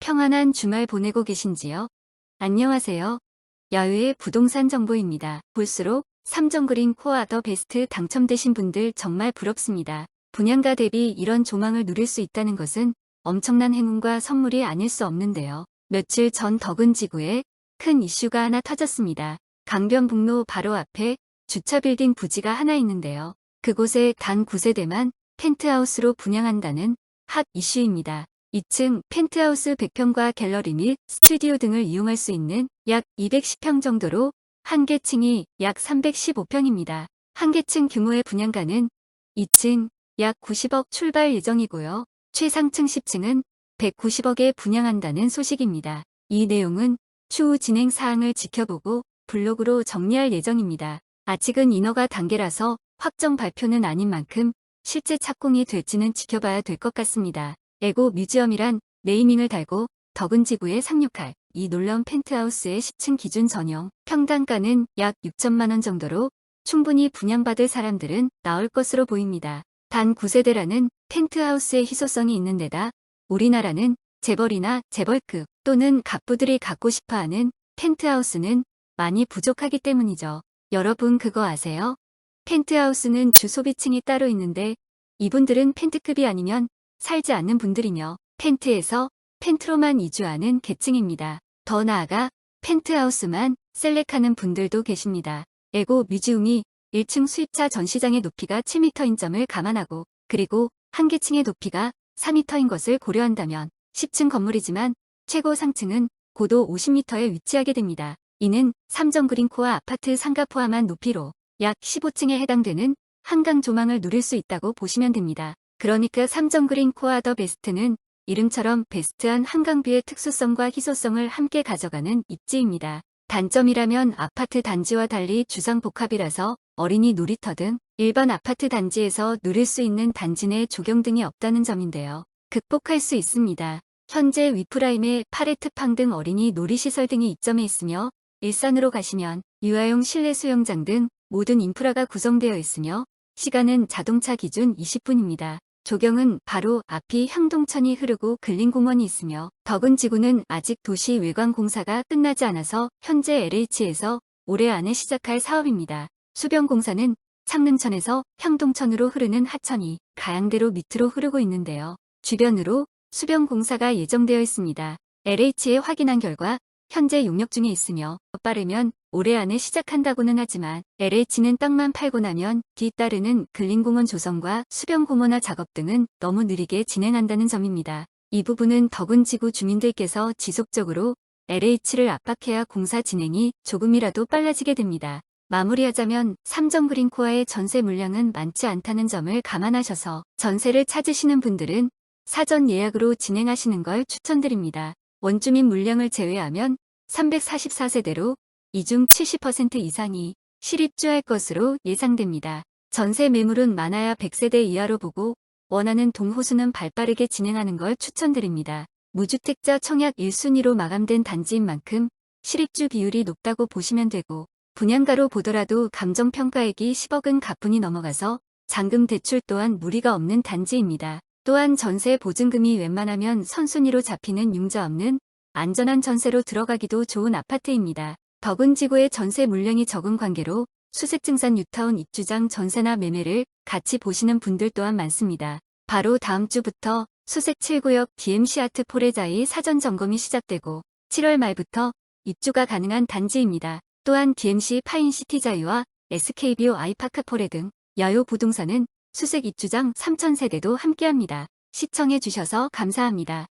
평안한 주말 보내고 계신지요? 안녕하세요. 야유의 부동산 정보입니다. 볼수록 삼정 그린 코어 더 베스트 당첨되신 분들 정말 부럽습니다. 분양가 대비 이런 조망을 누릴 수 있다는 것은 엄청난 행운과 선물이 아닐 수 없는데요. 며칠 전 덕은 지구에 큰 이슈가 하나 터졌습니다. 강변북로 바로 앞에 주차 빌딩 부지가 하나 있는데요. 그곳에 단 9세대만 펜트하우스로 분양한다는 핫 이슈입니다. 2층 펜트하우스 100평과 갤러리 및 스튜디오 등을 이용할 수 있는 약 210평 정도로 한 개 층이 약 315평입니다. 한 개층 규모의 분양가는 2층 약 90억 출발 예정이고요. 최상층 10층은 190억에 분양한다는 소식입니다. 이 내용은 추후 진행 사항을 지켜보고 블로그로 정리할 예정입니다. 아직은 인허가 단계라서 확정 발표는 아닌 만큼 실제 착공이 될지는 지켜봐야 될 것 같습니다. 에고 뮤지엄이란 네이밍을 달고 덕은 지구에 상륙할 이 놀라운 펜트하우스의 10층 기준 전용 평당가는 약 6천만 원 정도로 충분히 분양받을 사람들은 나올 것으로 보입니다. 단 9세대라는 펜트하우스의 희소성이 있는 데다 우리나라는 재벌이나 재벌급 또는 갑부들이 갖고 싶어하는 펜트하우스는 많이 부족하기 때문이죠. 여러분 그거 아세요? 펜트하우스는 주소비층이 따로 있는데 이분들은 펜트급이 아니면 살지 않는 분들이며 펜트에서 펜트로만 이주하는 계층입니다. 더 나아가 펜트하우스만 셀렉하는 분들도 계십니다. 에고 뮤지움이 1층 수입차 전시장의 높이가 7m인 점을 감안하고 그리고 한 개층의 높이가 4m인 것을 고려한다면 10층 건물이지만 최고 상층은 고도 50m에 위치하게 됩니다. 이는 삼정 그린코어 아파트 상가 포함한 높이로 약 15층에 해당되는 한강 조망을 누릴 수 있다고 보시면 됩니다. 그러니까 삼정 그린코어 더 베스트는 이름처럼 베스트한 한강뷰의 특수성과 희소성을 함께 가져가는 입지입니다. 단점이라면 아파트 단지와 달리 주상복합이라서 어린이 놀이터 등 일반 아파트 단지에서 누릴 수 있는 단지 내 조경 등이 없다는 점인데요. 극복할 수 있습니다. 현재 위프라임에 파레트팡 등 어린이 놀이시설 등이 입점해 있으며 일산으로 가시면 유아용 실내 수영장 등 모든 인프라가 구성되어 있으며 시간은 자동차 기준 20분입니다. 조경은 바로 앞이 향동천이 흐르고 근린공원이 있으며 덕은 지구는 아직 도시 외관 공사가 끝나지 않아서 현재 LH에서 올해 안에 시작할 사업입니다. 수변공사는 창릉천에서 향동천으로 흐르는 하천이 가양대로 밑으로 흐르고 있는데요. 주변으로 수변공사가 예정되어 있습니다. LH에 확인한 결과 현재 용역 중에 있으며 빠르면 올해 안에 시작한다고는 하지만 LH는 땅만 팔고 나면 뒤따르는 근린공원 조성과 수변공원화 작업 등은 너무 느리게 진행한다는 점입니다. 이 부분은 덕은 지구 주민들께서 지속적으로 LH를 압박해야 공사 진행이 조금이라도 빨라지게 됩니다. 마무리하자면 삼정 그린코아의 전세 물량은 많지 않다는 점을 감안하셔서 전세를 찾으시는 분들은 사전 예약으로 진행하시는 걸 추천드립니다. 원주민 물량을 제외하면 344세대로 이 중 70% 이상이 실입주할 것으로 예상됩니다. 전세 매물은 많아야 100세대 이하로 보고 원하는 동호수는 발빠르게 진행하는 걸 추천드립니다. 무주택자 청약 1순위로 마감된 단지인 만큼 실입주 비율이 높다고 보시면 되고 분양가로 보더라도 감정평가액이 10억은 가뿐히 넘어가서 잔금 대출 또한 무리가 없는 단지입니다. 또한 전세 보증금이 웬만하면 선순위로 잡히는 융자 없는 안전한 전세로 들어가기도 좋은 아파트입니다. 덕은 지구의 전세 물량이 적은 관계로 수색증산 뉴타운 입주장 전세나 매매를 같이 보시는 분들 또한 많습니다. 바로 다음 주부터 수색 7구역 DMC 아트 포레자의 사전 점검이 시작되고 7월 말부터 입주가 가능한 단지입니다. 또한 DMC 파인시티 자유와 SKBO 아이파크 포레 등 야요 부동산은 수색 입주장 3,000세대도 함께합니다. 시청해주셔서 감사합니다.